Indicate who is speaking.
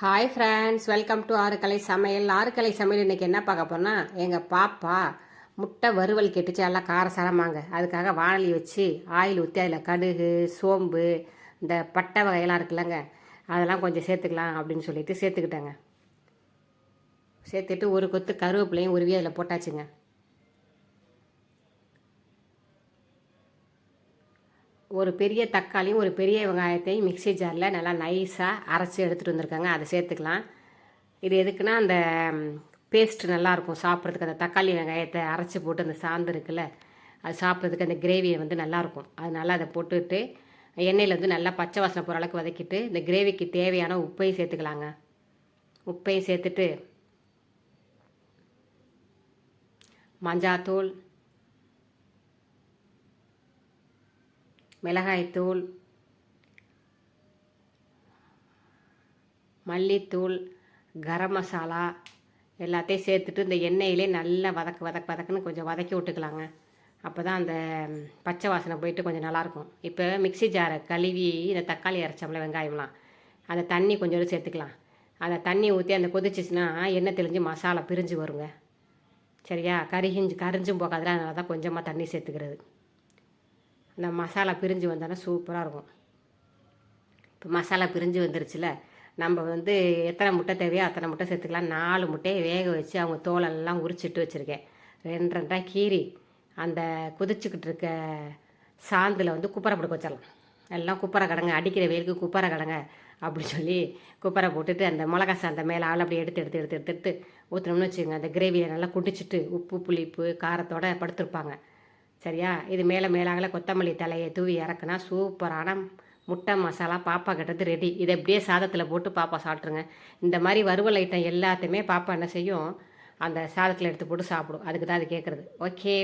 Speaker 1: Hi friends welcome to ஆறுக்கலை சமையல். ஆறுக்கலை சமையல் இன்றைக்கி என்ன பார்க்க போனா எங்கள் பாப்பா முட்டை வறுவல் கெட்டுச்சு. எல்லாம் காரசாரமாங்க. அதுக்காக வானலி வச்சு ஆயில் ஊற்றி அதில் கடுகு சோம்பு இந்த பட்டை வகையெல்லாம் இருக்குல்லங்க. அதெல்லாம் கொஞ்சம் சேர்த்துக்கலாம் அப்படின்னு சொல்லிட்டு சேர்த்துக்கிட்டேங்க. சேர்த்துட்டு ஒரு கொத்து கருவேப்பிலையும் உருவி அதில் போட்டாச்சுங்க. ஒரு பெரிய தக்காளியும் ஒரு பெரிய வெங்காயத்தையும் மிக்ஸி ஜாரில் நல்லா நைஸாக அரைச்சி எடுத்துகிட்டு வந்திருக்காங்க. அதை சேர்த்துக்கலாம். இது எதுக்குன்னா அந்த பேஸ்ட் நல்லாயிருக்கும் சாப்பிட்றதுக்கு அந்த தக்காளி வெங்காயத்தை அரைச்சி போட்டு அந்த சாந்து இருக்குல்ல அது சாப்பிட்றதுக்கு அந்த கிரேவியை வந்து நல்லாயிருக்கும் அதனால் அதை போட்டுட்டு எண்ணெயில் வந்து நல்லா பச்சை வாசனை போகிற அளவுக்கு வதக்கிட்டு இந்த கிரேவிக்கு தேவையான உப்பையும் சேர்த்துக்கலாங்க. உப்பையும் சேர்த்துட்டு மஞ்சாத்தூள் மிளகாய்த்தூள் மல்லித்தூள் கரம் மசாலா எல்லாத்தையும் சேர்த்துட்டு இந்த எண்ணெயிலே நல்லா வதக்கு வதக்கு வதக்குன்னு கொஞ்சம் வதக்கி விட்டுக்கலாங்க. அப்போ தான் அந்த பச்சை வாசனை போயிட்டு கொஞ்சம் நல்லாயிருக்கும். இப்போ மிக்ஸி ஜாரை கழுவி இந்த தக்காளி அரைச்சோம்ல வெங்காயம்லாம் அந்த தண்ணி கொஞ்சோண்டு சேர்த்துக்கலாம். அந்த தண்ணி ஊற்றி அந்த கொதிச்சிச்சுன்னா எண்ணெய் தெளிஞ்சு மசாலா பிரிஞ்சு வருங்க. சரியா? கரிகிஞ்சு கரிஞ்சும் போகாதுல அதனால தான் கொஞ்சமாக தண்ணி சேர்த்துக்கிறது. இந்த மசாலா பிரிஞ்சு வந்தோன்னா சூப்பராக இருக்கும். இப்போ மசாலா பிரிஞ்சு வந்துருச்சுல நம்ம வந்து எத்தனை முட்டை தேவையோ அத்தனை முட்டை சேர்த்துக்கலாம். நாலு முட்டையை வேக வச்சு அவங்க தோலெல்லாம் உரிச்சிட்டு வச்சுருக்கேன். ரெண்டு ரெண்டாக கீரி அந்த குதிச்சுக்கிட்டு இருக்க சாந்தில் வந்து குப்பரை போட்டு வச்சிடலாம் எல்லாம் குப்பரை கடங்க அடிக்கிற வெயிலுக்கு குப்பரை கடங்க அப்படின்னு சொல்லி குப்பரை போட்டுட்டு அந்த மிளகா சாந்த மேலே ஆள் அப்படியே எடுத்து எடுத்து எடுத்து எடுத்து எடுத்து ஊற்றினோம்னு வச்சுக்கோங்க. அந்த கிரேவியை நல்லா குடிச்சிட்டு உப்பு புளிப்பு காரத்தோடு படுத்துருப்பாங்க. சரியா? இது மேலே மேலாகல கொத்தமல்லி தலையை தூவி இறக்குனா சூப்பரான முட்டை மசாலா பாப்பா கிட்டது ரெடி இதை அப்படியே சாதத்தில் போட்டு பாப்பா சாப்பிட்ருங்க இந்த மாதிரி வறுவல் ஐட்டம் எல்லாத்தையுமே பாப்பா என்ன செய்யும்? அந்த சாதத்தில் எடுத்து போட்டு சாப்பிடும். அதுக்கு தான் அது கேட்குறது ஓகே